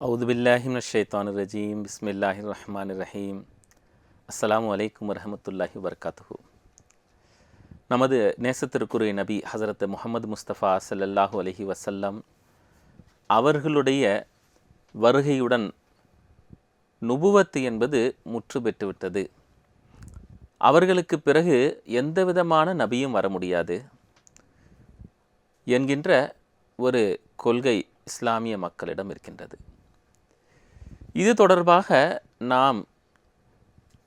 அவுதுபில்லாஹிம் ஷேத்தான் ரஜீம் பிஸ்மில்லாஹி ரஹ்மான் ரஹீம் அஸ்லாம் வலைக்கம் வரமத்துல்லாஹி வபர்காத்துஹு நமது நேசத்திற்குரிய நபி ஹசரத் முகமது முஸ்தபா ஸல்லல்லாஹு அலஹி வசல்லம் அவர்களுடைய வருகையுடன் நுபுவத்து என்பது முற்று பெற்றுவிட்டது. அவர்களுக்கு பிறகு எந்த விதமான நபியும் வர முடியாது. என்கின்ற ஒரு கொள்கை இஸ்லாமிய மக்களிடம் இருக்கின்றது. இது தொடர்பாக நாம்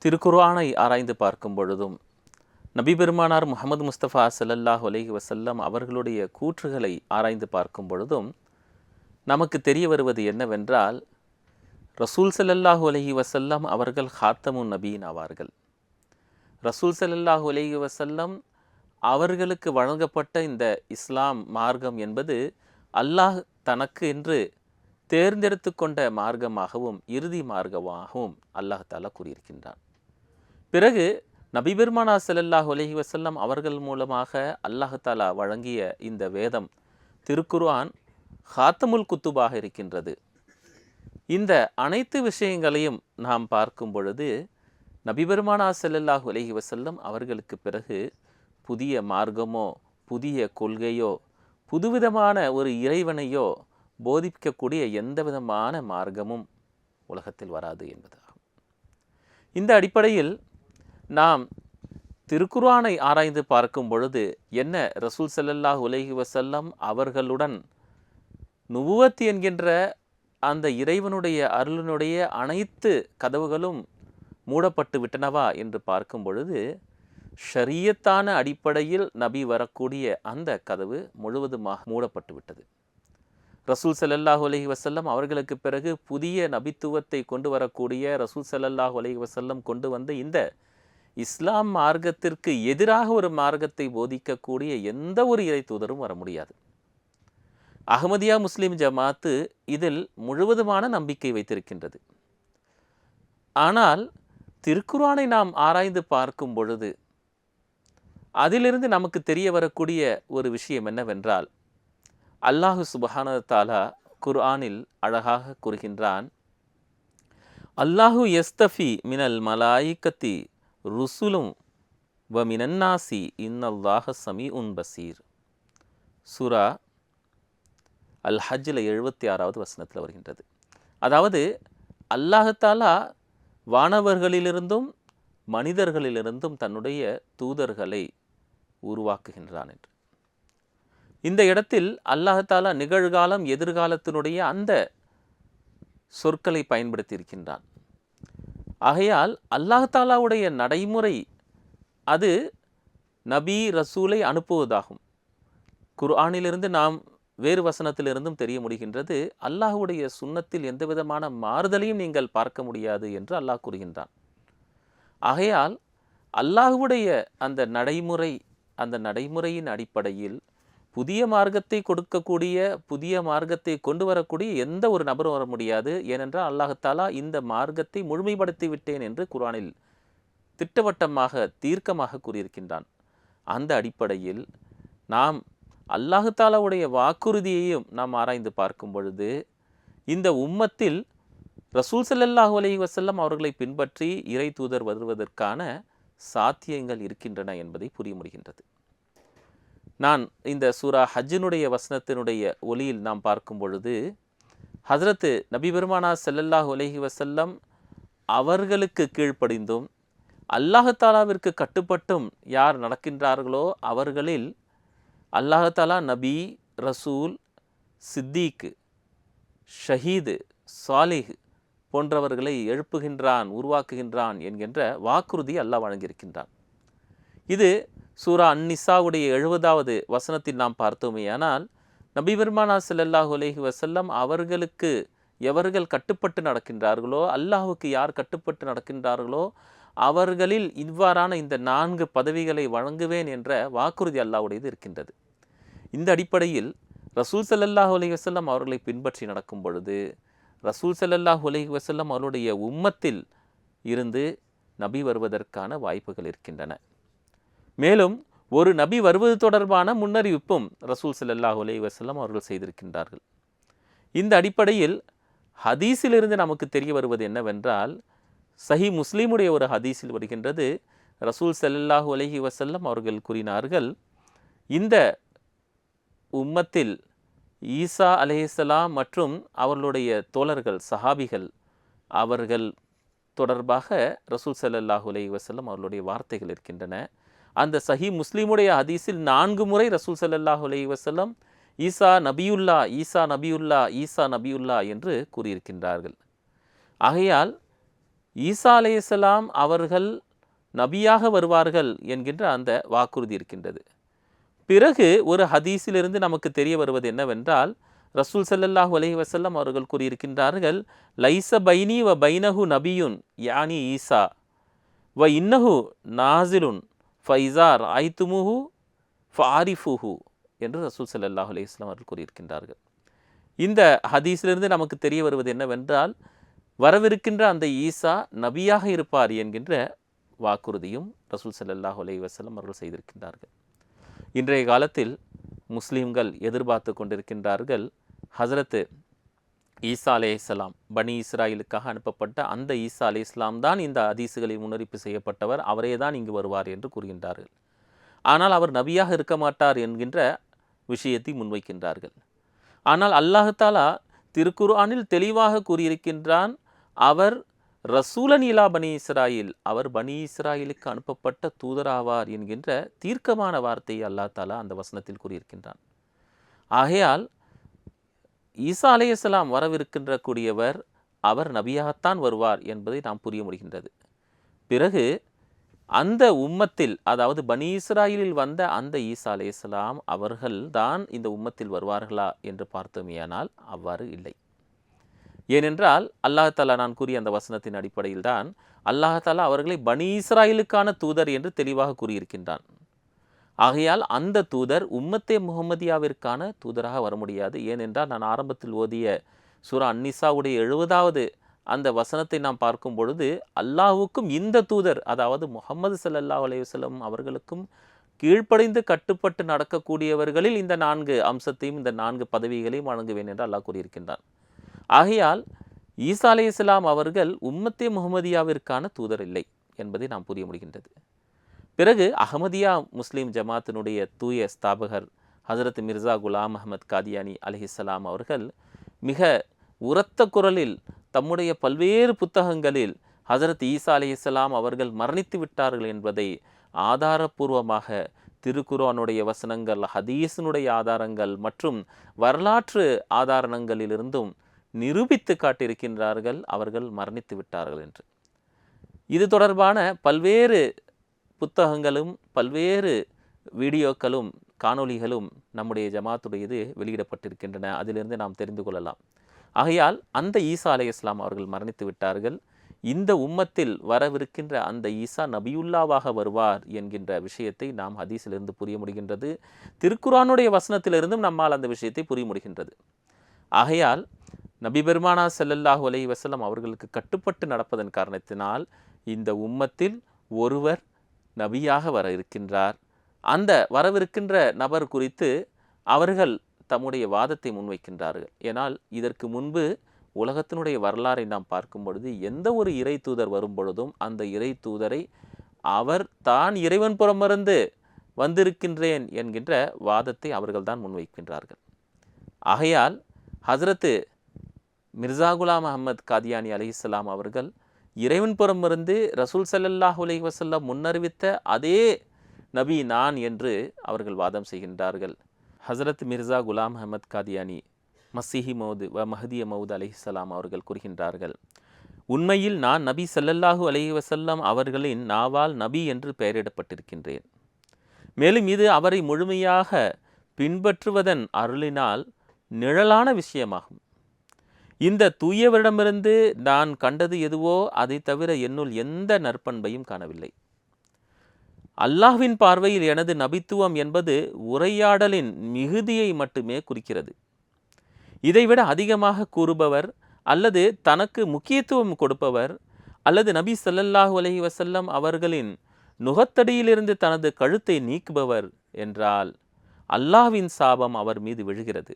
திருக்குர்ஆனை ஆராய்ந்து பார்க்கும் பொழுதும் நபி பெருமானார் முகமது முஸ்தபா ஸல்லல்லாஹு அலைஹி வசல்லம் அவர்களுடைய கூற்றுகளை ஆராய்ந்து பார்க்கும் பொழுதும் நமக்கு தெரிய வருவது என்னவென்றால் ரசூல் சல்லல்லாஹ் அலைஹி வசல்லம் அவர்கள் ஹாத்தமுன் நபியின் ஆவார்கள். ரசூல் ஸல்லல்லாஹு அலைஹி வசல்லம் அவர்களுக்கு வழங்கப்பட்ட இந்த இஸ்லாம் மார்க்கம் என்பது அல்லாஹ் தனக்கு என்று தேர்ந்தெடுத்து கொண்ட மார்க்கமாகவும் இறுதி மார்க்கமாகவும் அல்லாஹ் தாலா கூறியிருக்கின்றான். பிறகு நபிபெருமானா செல்லல்லாஹ் உலகி வசல்லம் அவர்கள் மூலமாக அல்லாஹ் தாலா வழங்கிய இந்த வேதம் திருக்குர்ஆன் ஹாத்தமுல் குத்துபாக இருக்கின்றது. இந்த அனைத்து விஷயங்களையும் நாம் பார்க்கும் பொழுது நபிபெருமானா செல்லல்லாஹ் உலகி வசல்லம் அவர்களுக்கு பிறகு புதிய மார்க்கமோ புதிய கொள்கையோ புதுவிதமான ஒரு இறைவனையோ போதிக்கக்கூடிய எந்த விதமான மார்க்கமும் உலகத்தில் வராது என்பதாகும். இந்த அடிப்படையில் நாம் திருக்குர்ஆனை ஆராய்ந்து பார்க்கும் பொழுது என்ன ரசூல் செல்லல்லாஹ் உலகி வசல்லம் அவர்களுடன் நுபுவத் என்கின்ற அந்த இறைவனுடைய அருளினுடைய அனைத்து கதவுகளும் மூடப்பட்டு விட்டனவா என்று பார்க்கும் பொழுது ஷரியத்தான அடிப்படையில் நபி வரக்கூடிய அந்த கதவு முழுவதுமாக மூடப்பட்டு விட்டது. ரசூல் ஸல்லல்லாஹு அலஹி வசல்லம் அவர்களுக்கு பிறகு புதிய நபித்துவத்தை கொண்டு வரக்கூடிய ரசூல் ஸல்லல்லாஹு அலஹி வசல்லம் கொண்டு வந்த இந்த இஸ்லாம் மார்க்கத்திற்கு எதிராக ஒரு மார்க்கத்தை போதிக்கக்கூடிய எந்த ஒரு இறை தூதரும் வர முடியாது. அகமதியா முஸ்லீம் ஜமாத்து இதில் முழுவதுமான நம்பிக்கை வைத்திருக்கின்றது. ஆனால் திருக்குர்ஆனை நாம் ஆராய்ந்து பார்க்கும் பொழுது அதிலிருந்து நமக்கு தெரிய வரக்கூடிய ஒரு விஷயம் என்னவென்றால் அல்லாஹு சுபஹான தாலா குர்ஆனில் அழகாக கூறுகின்றான் அல்லாஹு எஸ்தஃபி மினல் மலாயிக்கத்தி ருசுலும் வ மினன்னாசி இன்னல்லாஹ சமி உன் பசீர். சுரா அல் ஹஜ்ஜில் எழுபத்தி ஆறாவது வசனத்தில் வருகின்றது. அதாவது அல்லாஹத்தாலா வானவர்களிலிருந்தும் மனிதர்களிலிருந்தும் தன்னுடைய தூதர்களை உருவாக்குகின்றான் என்று. இந்த இடத்தில் அல்லாஹாலா நிகழ்காலம் எதிர்காலத்தினுடைய அந்த சொற்களை பயன்படுத்தி இருக்கின்றான் ஆகையால் அல்லாஹாலாவுடைய நடைமுறை அது நபி ரசூலை அனுப்புவதாகும். குர்ஆனிலிருந்து நாம் வேறு வசனத்திலிருந்தும் தெரிய முடிகின்றது அல்லாஹுடைய சுண்ணத்தில் எந்த விதமான மாறுதலையும் நீங்கள் பார்க்க முடியாது என்று அல்லாஹ் கூறுகின்றான். ஆகையால் அல்லாஹுடைய அந்த நடைமுறை அந்த நடைமுறையின் அடிப்படையில் புதிய மார்க்கத்தை கொடுக்கக்கூடிய புதிய மார்க்கத்தை கொண்டு வரக்கூடிய எந்த ஒரு நபரும் வர முடியாது. ஏனென்றால் அல்லாஹத்தாலா இந்த மார்க்கத்தை முழுமைப்படுத்தி விட்டேன் என்று குரானில் திட்டவட்டமாக தீர்க்கமாக கூறியிருக்கின்றான். அந்த அடிப்படையில் நாம் அல்லாஹாலாவுடைய வாக்குறுதியையும் நாம் ஆராய்ந்து பார்க்கும் பொழுது இந்த உம்மத்தில் ரசூல் சல்லல்லாஹு அலி வசல்லம் அவர்களை பின்பற்றி இறை தூதர் வருவதற்கான சாத்தியங்கள் இருக்கின்றன என்பதை புரிய முடிகின்றது. நான் இந்த சூரா ஹஜ்ஜினுடைய வசனத்தினுடைய ஒளியில் நாம் பார்க்கும் பொழுது ஹசரத்து நபி பெருமானா செல்லல்லாஹு உலகி வசல்லம் அவர்களுக்கு கீழ்ப்படிந்தும் அல்லாஹாலாவிற்கு கட்டுப்பட்டும் யார் நடக்கின்றார்களோ அவர்களில் அல்லாஹாலா நபி ரசூல் சித்தீக் ஷஹீது சாலிஹ் போன்றவர்களை எழுப்புகின்றான் உருவாக்குகின்றான் என்கின்ற வாக்குறுதி அல்லாஹ் வழங்கியிருக்கின்றான். இது சூரா அந்நிசாவுடைய எழுபதாவது வசனத்தில் நாம் பார்த்தோமேயானால் நபி பெருமானா ஸல்லல்லாஹு அலைஹி வஸல்லம் அவர்களுக்கு எவர்கள் கட்டுப்பட்டு நடக்கின்றார்களோ அல்லாஹுக்கு யார் கட்டுப்பட்டு நடக்கின்றார்களோ அவர்களில் இவ்வாறான இந்த நான்கு பதவிகளை வழங்குவேன் என்ற வாக்குறுதி அல்லாவுடையது இருக்கின்றது. இந்த அடிப்படையில் ரசூல் சல்லல்லாஹ் அலைஹி வசல்லம் அவர்களை பின்பற்றி நடக்கும் பொழுது ரசூல் சல்லல்லாஹ் அலைஹி வசல்லம் அவருடைய உம்மத்தில் இருந்து நபி வருவதற்கான வாய்ப்புகள் இருக்கின்றன. மேலும் ஒரு நபி வருவது தொடர்பான முன்னறிவிப்பும் ரசூல் சல்லாஹூ அலி வசல்லம் அவர்கள் செய்திருக்கின்றார்கள். இந்த அடிப்படையில் ஹதீஸிலிருந்து நமக்கு தெரிய வருவது என்னவென்றால் சஹி முஸ்லீமுடைய ஒரு ஹதீஸில் வருகின்றது. ரசூல் சல்லாஹூ அலஹி வசல்லம் அவர்கள் கூறினார்கள் இந்த உம்மத்தில் ஈசா அலைஹிஸ்ஸலாம் மற்றும் அவர்களுடைய தோழர்கள் சஹாபிகள் அவர்கள் தொடர்பாக ரசூல் சல்லாஹூ அலைஹி வசல்லம் அவர்களுடைய வார்த்தைகள் இருக்கின்றன. அந்த சஹி முஸ்லீமுடைய ஹதீஸில் நான்கு முறை ரசூல் சல்லாஹ் அலி வஸல்லம் ஈசா நபியுல்லா ஈசா நபியுல்லா ஈசா நபியுல்லா என்று கூறியிருக்கின்றார்கள். ஆகையால் ஈசா அலைஹிஸ்ஸலாம் அவர்கள் நபியாக வருவார்கள் என்கின்ற அந்த வாக்குறுதி இருக்கின்றது. பிறகு ஒரு ஹதீஸிலிருந்து நமக்கு தெரிய வருவது என்னவென்றால் ரசூல் ஸல்லல்லாஹு அலஹி வசல்லம் அவர்கள் கூறியிருக்கின்றார்கள் லைச பைனி வ பைனஹு நபியுன் யானி ஈசா வ இன்னஹு நாசிலுன் ஃபைசா ஐத்துமுஹு ஃபாரிஃபுஹு என்று ரசூல் சல்லாஹ் அலைஹி வஸல்லம் அவர்கள் கூறியிருக்கின்றார்கள். இந்த ஹதீஸிலிருந்து நமக்கு தெரிய வருவது என்னவென்றால் வரவிருக்கின்ற அந்த ஈசா நபியாக இருப்பார் என்கின்ற வாக்குறுதியும் ரசூல் சல்லாஹ் அலைஹி வஸல்லம் அவர்கள் செய்திருக்கின்றார்கள். இன்றைய காலத்தில் முஸ்லீம்கள் எதிர்பார்த்து கொண்டிருக்கின்றார்கள் ஹசரத்து ஈசா அலே இஸ்லாம் பனி இஸ்ராயிலுக்காக அனுப்பப்பட்ட அந்த ஈசா அலே இஸ்லாம் தான் இந்த அதிசுகளை முன்னறிப்பு செய்யப்பட்டவர். அவரே தான் இங்கு வருவார் என்று கூறுகின்றார்கள். ஆனால் அவர் நபியாக இருக்க மாட்டார் என்கின்ற விஷயத்தை முன்வைக்கின்றார்கள். ஆனால் அல்லாஹாலா திருக்குர்ஆனில் தெளிவாக கூறியிருக்கின்றான் அவர் ரசூலன் இலா பனி இஸ்ராயில் அவர் பனி இஸ்ராயிலுக்கு அனுப்பப்பட்ட தூதராவார் என்கின்ற தீர்க்கமான வார்த்தையை அல்லாஹ் தாலா அந்த வசனத்தில் கூறியிருக்கின்றான். ஆகையால் ஈசா அலையலாம் வரவிருக்கின்ற கூடியவர் அவர் நபியாகத்தான் வருவார் என்பதை நாம் புரிய முடிகின்றது. பிறகு அந்த உம்மத்தில் அதாவது பனி இஸ்ராயிலில் வந்த அந்த ஈசா அலையலாம் அவர்கள் தான் இந்த உம்மத்தில் வருவார்களா என்று பார்த்தோமேயானால் அவ்வாறு இல்லை. ஏனென்றால் அல்லாஹாலா நான் கூறிய அந்த வசனத்தின் அடிப்படையில் தான் அல்லாஹாலா அவர்களை பனி இஸ்ராயிலுக்கான தூதர் என்று தெளிவாக கூறியிருக்கின்றான். ஆகையால் அந்த தூதர் உம்மத்தே முகமதியாவிற்கான தூதராக வர முடியாது. ஏனென்றால் நான் ஆரம்பத்தில் ஓதிய சூரா அன்னிசாவுடைய எழுபதாவது அந்த வசனத்தை நாம் பார்க்கும் பொழுது அல்லாஹுக்கும் இந்த தூதர் அதாவது முகமது சல்லல்லாஹ் அலையுசல்லம் அவர்களுக்கும் கீழ்ப்படைந்து கட்டுப்பட்டு நடக்கக்கூடியவர்களில் இந்த நான்கு அம்சத்தையும் இந்த நான்கு பதவிகளையும் வழங்குவேன் என்று அல்லாஹ் கூறியிருக்கின்றான். ஆகையால் ஈசா அலி இஸ்லாம் அவர்கள் உம்மத்தே முகமதியாவிற்கான தூதர் இல்லை என்பதை நாம் புரிய முடிகின்றது. பிறகு அகமதியா முஸ்லீம் ஜமாத்தினுடைய தூய ஸ்தாபகர் ஹசரத் மிர்சா குலாம் அஹமத் காதியானி அலிஹிஸ்லாம் அவர்கள் மிக உரத்த குரலில் தம்முடைய பல்வேறு புத்தகங்களில் ஹசரத் ஈசா அலிஹிஸ்லாம் அவர்கள் மரணித்து விட்டார்கள் என்பதை ஆதாரபூர்வமாக திருக்குரானுடைய வசனங்கள் ஹதீஸினுடைய ஆதாரங்கள் மற்றும் வரலாற்று ஆதாரங்களிலிருந்தும் நிரூபித்து காட்டியிருக்கின்றார்கள். அவர்கள் மரணித்து விட்டார்கள் என்று. இது தொடர்பான பல்வேறு புத்தகங்களும் பல்வேறு வீடியோக்களும் காணொளிகளும் நம்முடைய ஜமாத்துடையது வெளியிடப்பட்டிருக்கின்றன. அதிலிருந்து நாம் தெரிந்து கொள்ளலாம். ஆகையால் அந்த ஈசா அலை இஸ்லாம் அவர்கள் மரணித்து விட்டார்கள். இந்த உம்மத்தில் வரவிருக்கின்ற அந்த ஈசா நபியுல்லாவாக வருவார் என்கின்ற விஷயத்தை நாம் ஹதீஸிலிருந்து புரிய முடிகின்றது. திருக்குறானுடைய வசனத்திலிருந்தும் நம்மால் அந்த விஷயத்தை புரிய முடிகின்றது. ஆகையால் நபி பெருமானா செல்லல்லாஹு அலை வசலம் அவர்களுக்கு கட்டுப்பட்டு நடப்பதன் காரணத்தினால் இந்த உம்மத்தில் ஒருவர் நபியாக வர இருக்கின்றார் அந்த வரவிருக்கின்ற நபர் குறித்து அவர்கள் தம்முடைய வாதத்தை முன்வைக்கின்றார்கள். ஏனால் இதற்கு முன்பு உலகத்தினுடைய வரலாறை நாம் பார்க்கும் பொழுது எந்த ஒரு இறை தூதர் வரும் பொழுதும் அந்த இறை தூதரை அவர் தான் இறைவன் புறமிருந்து வந்திருக்கின்றேன் என்கின்ற வாதத்தை அவர்கள்தான் முன்வைக்கின்றார்கள். ஆகையால் ஹசரத்து மிர்சா குலாம் அஹமத் காதியானி அலிஹிஸ்லாம் அவர்கள் இறைவன் புறமிருந்து ரசூல் சல்லல்லாஹ் உலகி வசல்லம் முன்னறிவித்த அதே நபி நான் என்று அவர்கள் வாதம் செய்கின்றார்கள். ஹசரத் மிர்சா குலாம் அஹமத் காதியானி மசிஹி மவுது வ மஹதிய மவுத் அலிஹலாம் அவர்கள் கூறுகின்றார்கள் உண்மையில் நான் நபி சல்லல்லாஹு அலஹி வசல்லம் அவர்களின் நாவால் நபி என்று பெயரிடப்பட்டிருக்கின்றேன். மேலும் இது அவரை முழுமையாக பின்பற்றுவதன் அருளினால் நிழலான விஷயமாகும். இந்த தூயவரிடமிருந்து நான் கண்டது எதுவோ அதை தவிர என்னுள் எந்த நற்பண்பையும் காணவில்லை. அல்லாஹ்வின் பார்வையில் எனது நபித்துவம் என்பது உரையாடலின் மிகுதியை மட்டுமே குறிக்கிறது. இதைவிட அதிகமாக கூறுபவர் அல்லது தனக்கு முக்கியத்துவம் கொடுப்பவர் அல்லது நபி சல்லல்லாஹு அலஹி வசல்லம் அவர்களின் நுகத்தடியிலிருந்து தனது கழுத்தை நீக்குபவர் என்றால் அல்லாஹ்வின் சாபம் அவர் மீது விழுகிறது.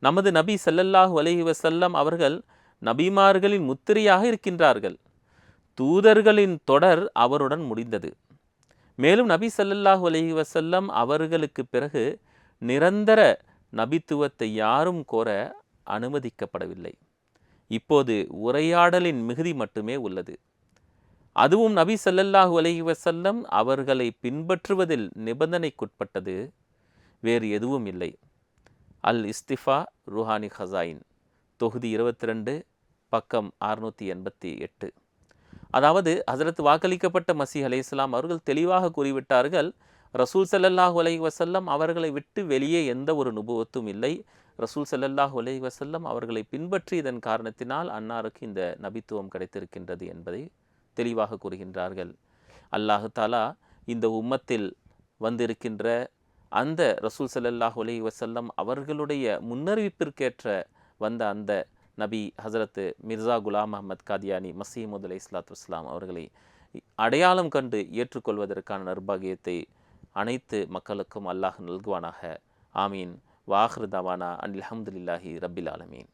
நமது நபி சல்லல்லாஹு அலஹி வசல்லம் அவர்கள் நபிமார்களின் முத்திரையாக இருக்கின்றார்கள். தூதர்களின் தொடர் அவருடன் முடிந்தது. மேலும் நபி சல்லல்லாஹ் அலைஹி வசல்லம் அவர்களுக்கு பிறகு நிரந்தர நபித்துவத்தை யாரும் கோர அனுமதிக்கப்படவில்லை. இப்போது உரையாடலின் மிகுதி மட்டுமே உள்ளது. அதுவும் நபி ஸல்லல்லாஹு அலைஹி வசல்லம் அவர்களை பின்பற்றுவதில் நிபந்தனைக்குட்பட்டது. வேறு எதுவும் இல்லை. அல் இஸ்திஃபா ருஹானி ஹசாயின் தொகுதி இருபத்தி ரெண்டு பக்கம் அறுநூற்றி எண்பத்தி எட்டு. அதாவது ஹசரத் வாக்களிக்கப்பட்ட மசீஹ் இஸ்லாம் அவர்கள் தெளிவாக கூறிவிட்டார்கள் ரசூல் சல்லல்லாஹ் அலைஹி வசல்லம் அவர்களை விட்டு வெளியே எந்த ஒரு நுபுவத்தும் இல்லை. ரசூல் ஸல்லல்லாஹு அலைஹி வசல்லம் அவர்களை பின்பற்றியதன் காரணத்தினால் அன்னாருக்கு இந்த நபித்துவம் கிடைத்திருக்கின்றது என்பதை தெளிவாக கூறுகின்றார்கள். அல்லாஹு தாலா இந்த உம்மத்தில் வந்திருக்கின்ற அந்த ரசூல் சல்லாஹ் அலைஹி வசல்லம் அவர்களுடைய முன்னறிவிப்பிற்கேற்ற வந்த அந்த நபி ஹசரத்து மிர்சா குலாம் அஹமத் காதியானி மசீமுத் அலி இஸ்லாத்து வஸ்லாம் அவர்களை அடையாளம் கண்டு ஏற்றுக்கொள்வதற்கான நர்பாகியத்தை அனைத்து மக்களுக்கும் அல்லாஹ் நல்குவானாக. ஆமீன். வாஹ்ரு தவானா அஹமதுல்லாஹி ரபில் ஆலமீன்.